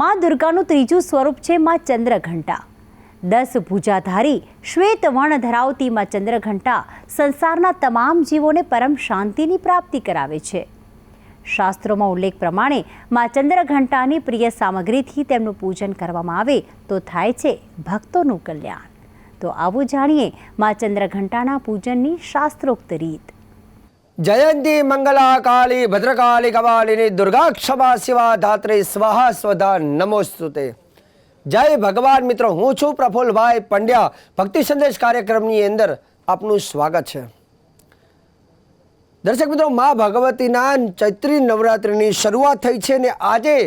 મા દુર્ગાનું ત્રીજું સ્વરૂપ છે મા ચંદ્રઘંટા. દસ ભુજાધારી શ્વેત વર્ણ ધરાવતી મા ચંદ્રઘંટા સંસારના તમામ જીવોને પરમ શાંતિની પ્રાપ્તિ કરાવે છે. શાસ્ત્રોમાં ઉલ્લેખ પ્રમાણે મા ચંદ્રઘંટાની પ્રિય સામગ્રીથી તેમનું પૂજન કરવામાં આવે તો થાય છે ભક્તોનું કલ્યાણ. તો આવું જાણીએ મા ચંદ્રઘંટાના પૂજનની શાસ્ત્રોક્ત રીત. જયંતી મંગલા કાળી ભદ્રકાળી કવાલિની દુર્ગા ક્ષમા શિવા ધાત્રી સ્વાહા સ્વધા નમોસ્તુતે જય ભગવાન મિત્રો હું છું પ્રફુલભાઈ પંડ્યા ભક્તિ સંદેશ કાર્યક્રમની અંદર આપનું સ્વાગત છે દર્શક મિત્રો મા ભગવતીના ચૈત્રી નવરાત્રિની શરૂઆત થઈ છે ને આજે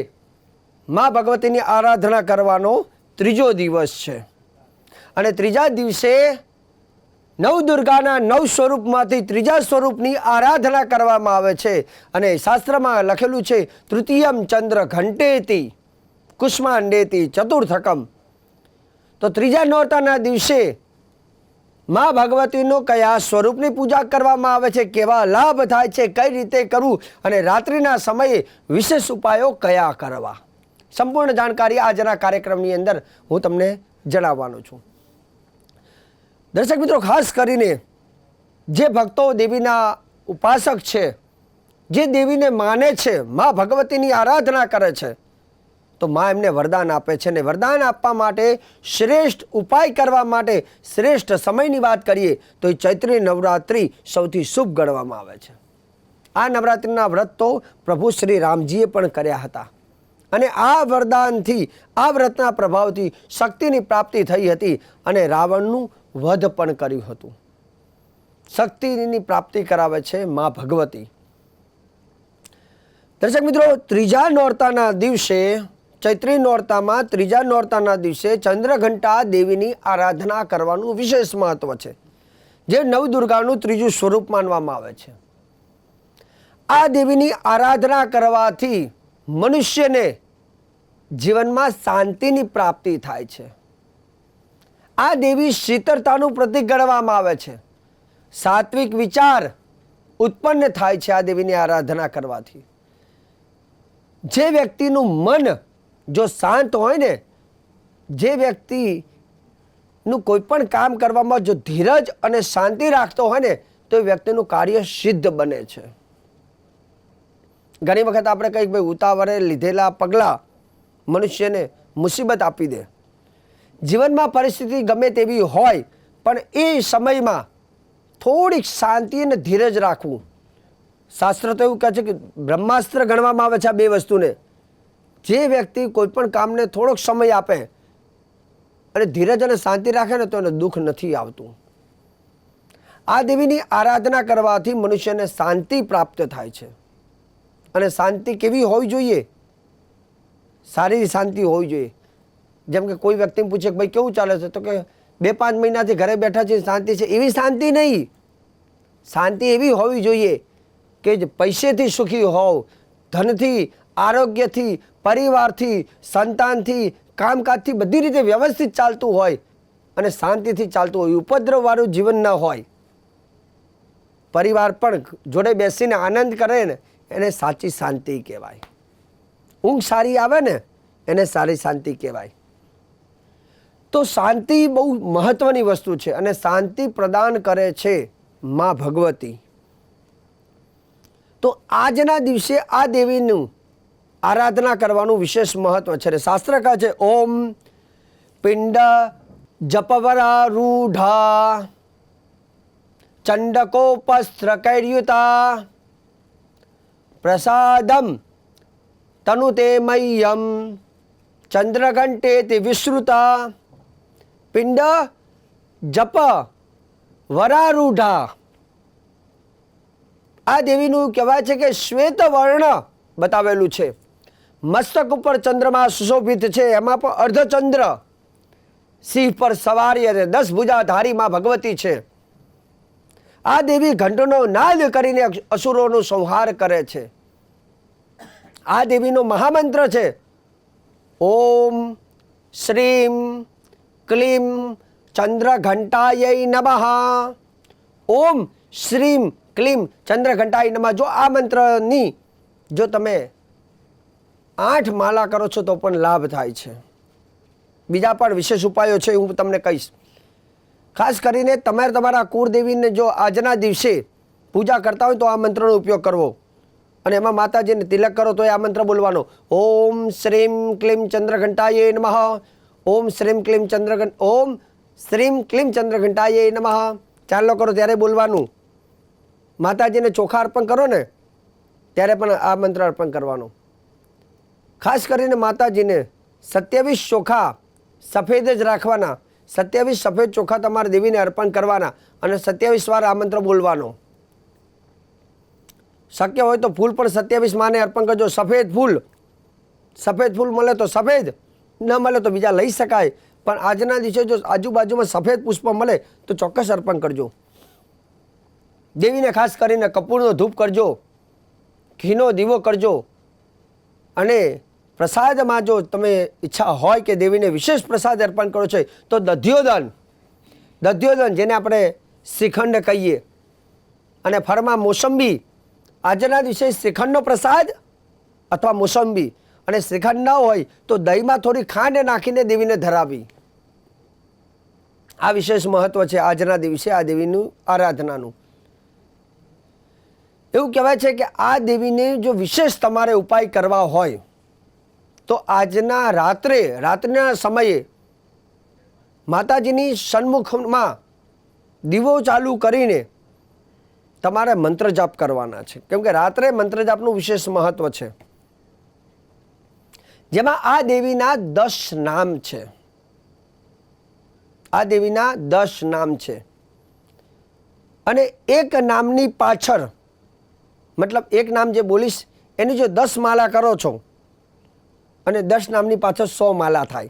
મા ભગવતીની આરાધના કરવાનો ત્રીજો દિવસ છે અને ત્રીજા દિવસે નવ દુર્ગાના નવ સ્વરૂપમાંથી ત્રીજા સ્વરૂપની આરાધના કરવામાં આવે છે અને શાસ્ત્રમાં લખેલું છે, તૃતીયમ ચંદ્ર ઘંટેતી, કુષ્માંડેતી ચતુર્થકમ. તો ત્રીજા નોરતાના દિવસે મા ભગવતીનો કયા સ્વરૂપની પૂજા કરવામાં આવે છે, કેવા લાભ થાય છે, કઈ રીતે કરવું અને રાત્રિના સમયે વિશેષ ઉપાયો કયા કરવા? સંપૂર્ણ જાણકારી આજના કાર્યક્રમની અંદર હું તમને જણાવવાનો છું. દર્શક મિત્રો, ખાસ કરીને જે ભક્તો દેવીના ઉપાસક છે, જે દેવીને માને છે, મા ભગવતીની આરાધના કરે છે, તો મા એમને વરદાન આપે છે ને વરદાન આપવા માટે શ્રેષ્ઠ ઉપાય કરવા માટે શ્રેષ્ઠ સમયની વાત કરીએ, તો એ ચૈત્રી નવરાત્રિ સૌથી શુભ ગણવામાં આવે છે. આ નવરાત્રિના વ્રત તો પ્રભુ શ્રી રામજીએ પણ કર્યા હતા. અને આ વરદાનથી, આ વ્રતના પ્રભાવથી શક્તિની પ્રાપ્તિ થઈ હતી અને રાવણનું વધ પણ કર્યું હતું. શક્તિની પ્રાપ્તિ કરાવે છે મા ભગવતી. દર્શક મિત્રો, ત્રીજા નોરતાના દિવસે, ચૈત્રી નોરતામાં ત્રીજા નોરતાના દિવસે ચંદ્રઘંટા દેવીની આરાધના કરવાનું વિશેષ મહત્વ છે, જે નવદુર્ગાનું ત્રીજું સ્વરૂપ માનવામાં આવે છે. આ દેવીની આરાધના કરવાથી મનુષ્યને જીવનમાં શાંતિની પ્રાપ્તિ થાય છે. આ દેવી શીતળતાનું પ્રતીક ગણવામાં આવે છે. સાત્વિક વિચાર ઉત્પન્ન થાય છે આ દેવીની આરાધના કરવાથી. જે વ્યક્તિનું મન જો શાંત હોય ને, જે વ્યક્તિનું કોઈ પણ કામ કરવામાં જો ધીરજ અને શાંતિ રાખતો હોય ને, તો એ વ્યક્તિનું કાર્ય સિદ્ધ બને છે. ઘણી વખત આપણે કંઈક ભાઈ ઉતાવળે લીધેલા પગલાં મનુષ્યને મુસીબત આપી દે. જીવનમાં પરિસ્થિતિ ગમે તેવી હોય, પણ એ સમયમાં થોડીક શાંતિ અને ધીરજ રાખવું. શાસ્ત્ર તો એવું કહે છે કે બ્રહ્માસ્ત્ર ગણવામાં આવે છે આ બે વસ્તુને. જે વ્યક્તિ કોઈપણ કામને થોડોક સમય આપે અને ધીરજ અને શાંતિ રાખે ને તો એને દુઃખ નથી આવતું. આ દેવીની આરાધના કરવાથી મનુષ્યને શાંતિ પ્રાપ્ત થાય છે. અને શાંતિ કેવી હોવી જોઈએ? સારી શાંતિ હોવી જોઈએ. જેમ કે કોઈ વ્યક્તિને પૂછે કે ભાઈ કેવું ચાલે છે? તો કે બે પાંચ મહિનાથી ઘરે બેઠા છે શાંતિ છે. એવી શાંતિ નહીં. શાંતિ એવી હોવી જોઈએ કે જ પૈસેથી સુખી હોવ, ધનથી, આરોગ્યથી, પરિવારથી, સંતાનથી, કામકાજથી બધી રીતે વ્યવસ્થિત ચાલતું હોય અને શાંતિથી ચાલતું હોય. ઉપદ્રવવાળું જીવન ન હોય. પરિવાર પણ જોડે બેસીને આનંદ કરે ને, એને સાચી શાંતિ કહેવાય. ઊંઘ સારી આવે ને, એને સારી શાંતિ કહેવાય. તો શાંતિ બહુ મહત્વની વસ્તુ છે અને શાંતિ પ્રદાન કરે છે મા ભગવતી. તો આજના દિવસે આ દેવીનું આરાધના કરવાનું વિશેષ મહત્વ છે અને શાસ્ત્ર કહે છે, ઓમ પિંડ જપવરા રૂઢા ચંડકોપસ્ત્રકૈર્યુતા પ્રસાદમ તનુતે મય્યમ ચંદ્રઘંટેતિ વિશ્રુતા પિંડ જપ વરારૂઢા. આ દેવીનું કહેવાય છે કે શ્વેત વર્ણ બતાવેલું છે. મસ્તક ઉપર ચંદ્રમાં સુશોભિત છે, એમાં પણ અર્ધચંદ્ર. સિંહ પર સવારી અને દસ ભુજા ધારીમાં ભગવતી છે. આ દેવી ઘંટનો નાદ કરીને અસુરોનો સંહાર કરે છે. આ દેવીનો મહામંત્ર છે, ઓમ શ્રીમ ક્લીમ ચંદ્ર ઘંટાય નમઃ ઓમ શ્રીમ ક્લીમ ચંદ્રઘંટાય નમઃ જો આ મંત્રની જો તમે આઠ માલા કરો છો તો પણ લાભ થાય છે. બીજા પણ વિશેષ ઉપાયો છે, હું તમને કહીશ. ખાસ કરીને તમારે તમારા કુળદેવીને જો આજના દિવસે પૂજા કરતા હોય તો આ મંત્રનો ઉપયોગ કરવો. અને એમાં માતાજીને તિલક કરો, તો એ આ મંત્ર બોલવાનો. ઓમ શ્રીમ ક્લીમ ચંદ્રઘંટાય નમઃ. ઓમ શ્રીમ ક્લીમ ચંદ્રઘંટ ઓમ શ્રીમ ક્લીમ ચંદ્રઘંટાય નમઃ. ચાલો કરો ત્યારે બોલવાનું. માતાજીને ચોખા અર્પણ કરો ને, ત્યારે પણ આ મંત્ર અર્પણ કરવાનો. ખાસ કરીને માતાજીને સત્યાવીસ ચોખા સફેદ જ રાખવાના. સત્યાવીસ સફેદ ચોખા તમારે દેવીને અર્પણ કરવાના અને સત્યાવીસ વાર આ મંત્ર બોલવાનો. શક્ય હોય તો ફૂલ પણ સત્યાવીસ માને અર્પણ કરજો. સફેદ ફૂલ. સફેદ ફૂલ મળે તો સફેદ. ન મળે તો બીજા લઈ શકાય. પણ આજના દિવસે જો આજુબાજુમાં સફેદ પુષ્પ મળે તો ચોક્કસ અર્પણ કરજો. દેવીને ખાસ કરીને કપૂરનો ધૂપ કરજો. ઘીનો દીવો કરજો. અને પ્રસાદમાં જો તમે ઈચ્છા હોય કે દેવીને વિશેષ પ્રસાદ અર્પણ કરો છે, તો દધ્યોદન. દધ્યોદન જેને આપણે શ્રીખંડ કહીએ. અને ફળમાં મોસંબી. આજના દિવસે શ્રીખંડનો પ્રસાદ અથવા મોસંબી. અને શ્રીખંડ ન હોય તો દહીંમાં થોડી ખાંડ નાખીને દેવીને ધરાવી. આ વિશેષ મહત્વ છે આજના દિવસે આ દેવીનું આરાધનાનું. એવું કહેવાય છે કે આ દેવીને જો વિશેષ તમારે ઉપાય કરવા હોય, તો આજના રાત્રે રાત્રિના સમયે માતાજીની સન્મુખમાં દીવો ચાલુ કરીને તમારે મંત્ર જાપ કરવાના છે. કેમ કે રાત્રે મંત્ર જાપનું વિશેષ મહત્વ છે. જેમાં આ દેવીના દસ નામ છે. આ દેવીના દસ નામ છે. અને એક નામની પાછળ, મતલબ એક નામ જે બોલીશ, એની જો દસ માલા કરો છો, અને દસ નામની પાછળ સો માલા થાય.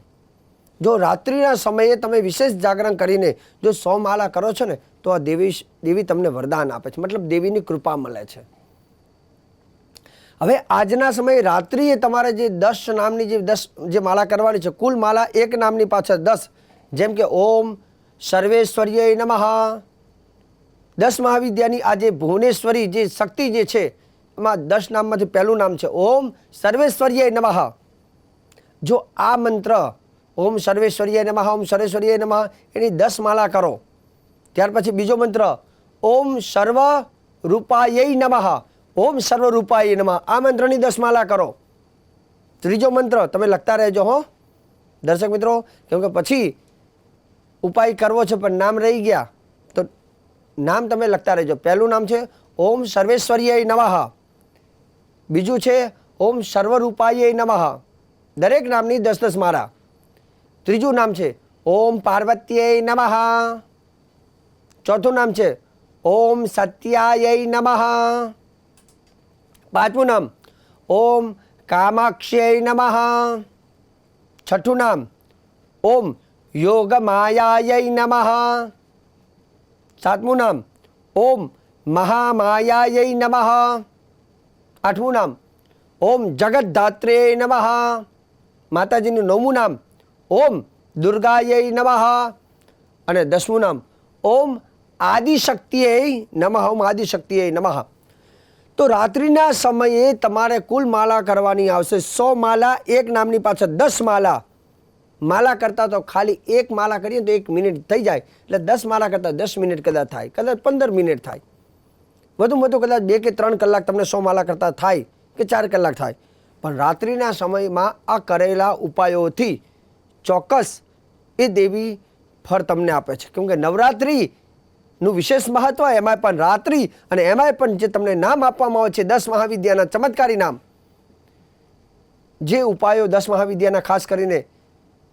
જો રાત્રિના સમયે તમે વિશેષ જાગરણ કરીને જો સો માલા કરો છો ને, તો આ દેવી દેવી તમને વરદાન આપે છે. મતલબ દેવીની કૃપા મળે છે. હવે આજના સમયે રાત્રિએ તમારે જે દસ નામની જે દસ જે માળા કરવાની છે, કુલ માળા એક નામની પાછળ દસ, જેમ કે ઓમ સર્વેશ્વર્ય નમઃ. દસ મહાવિદ્યાની આ જે ભુવનેશ્વરી જે શક્તિ જે છે, એમાં દસ નામમાંથી પહેલું નામ છે ઓમ સર્વેશ્વર્ય નમઃ. જો આ મંત્ર ઓમ સર્વેશ્વર્ય નમઃ, ઓમ સર્વેશ્વર્ય નમઃ, એની દસ માળા કરો, ત્યાર પછી બીજો મંત્ર ઓમ સર્વ રૂપાય નમઃ. ઓમ સર્વ રૂપાય નમઃ. આ મંત્રની દસ માળા કરો. ત્રીજો મંત્ર, તમે લખતા રહેજો હો. દર્શક મિત્રો, કેમ કે પછી ઉપાય કરવો છે પણ નામ રહી ગયા, તો નામ તમે લખતા રહેજો. પહેલું નામ છે ઓમ સર્વેશ્વર્ય નમઃ. બીજું છે ઓમ સર્વરૂપાય નમઃ. દરેક નામની દસ દસ માળા. ત્રીજું નામ છે ઓમ પાર્વત્યય નમઃ. ચોથું નામ છે ઓમ સત્યાય નમઃ. પાંચમું નામ ઓમ કામાક્ષ્યય નમઃ છઠ્ઠું નામ ઓમ યોગમાયાય નમઃ સાતમું નામ ઓમ મહામાયાય નમઃ આઠમું નામ ઓમ જગદ્ધાત્રે નમઃ માતાજીનું નવમું નામ ઓમ દુર્ગાય નમઃ અને દસમું નામ ઓમ આદિશક્તિએ નમઃ ઓમ આદિશક્તિએ નમઃ તો રાત્રિના સમયે તમારે કુલ માળા કરવાની આવશે. સો માલા, એક નામની પાછળ દસ માલા. માળા કરતાં તો ખાલી એક માળા કરીએ તો એક મિનિટ થઈ જાય. એટલે દસ માળા કરતાં દસ મિનિટ કદાચ થાય, કદાચ પંદર મિનિટ થાય. વધુમાં વધુ કદાચ બે કે ત્રણ કલાક તમને સો માલા કરતાં થાય કે ચાર કલાક થાય. પણ રાત્રિના સમયમાં આ કરેલા ઉપાયોથી ચોક્કસ એ દેવી ફળ તમને આપે છે. કેમ કે નવરાત્રિનું વિશેષ મહત્વ એમાંય પણ રાત્રિ અને એમાંય પણ જે તમને નામ આપવામાં આવે છે દસ મહાવિદ્યાના ચમત્કારી નામ. જે ઉપાયો દસ મહાવિદ્યાના ખાસ કરીને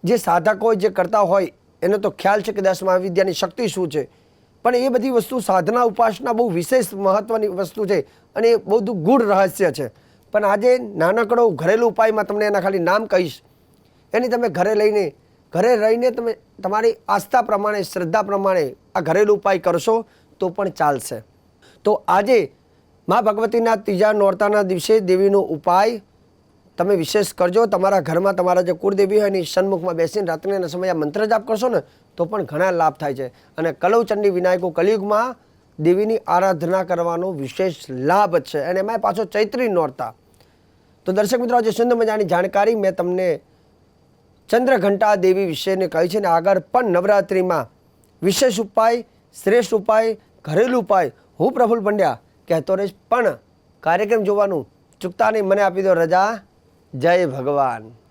જે સાધકો જે કરતા હોય, એનો તો ખ્યાલ છે કે દસ મહાવિદ્યાની શક્તિ શું છે? પણ એ બધી વસ્તુ સાધના ઉપાસના બહુ વિશેષ મહત્વની વસ્તુ છે અને એ બહુ ગૂઢ રહસ્ય છે. પણ આજે નાનકડો ઘરેલું ઉપાયમાં તમને એના ખાલી નામ કહીશ. એની તમે ઘરે લઈને ઘરે રહીને તમે તમારી આસ્થા પ્રમાણે, શ્રદ્ધા પ્રમાણે આ ઘરેલું ઉપાય કરશો તો પણ ચાલશે. તો આજે મા ભગવતીના ત્રીજા નોરતાના દિવસે દેવીનો ઉપાય તમે વિશેષ કરજો. તમારા ઘરમાં તમારા જે કુળદેવી હોય એની સન્મુખમાં બેસીને રાત્રિના સમયે મંત્ર જાપ કરશો ને, તો પણ ઘણા લાભ થાય છે. અને કલવચંડી વિનાયકો કલયુગમાં દેવીની આરાધના કરવાનો વિશેષ લાભ છે. અને એમાં પાછો ચૈત્રી નોરતા. તો દર્શક મિત્રો, આજે સુંદર મજાની જાણકારી મેં તમને ચંદ્રઘંટા દેવી વિશેને કહી છે ને, આગળ પણ નવરાત્રિમાં વિશેષ ઉપાય, શ્રેષ્ઠ ઉપાય, ઘરેલું ઉપાય. હું પ્રફુલ પંડ્યા કહેતો રહીશ, પણ કાર્યક્રમ જોવાનું ચૂકતા નહીં, મને આપી દો રજા. જય ભગવાન.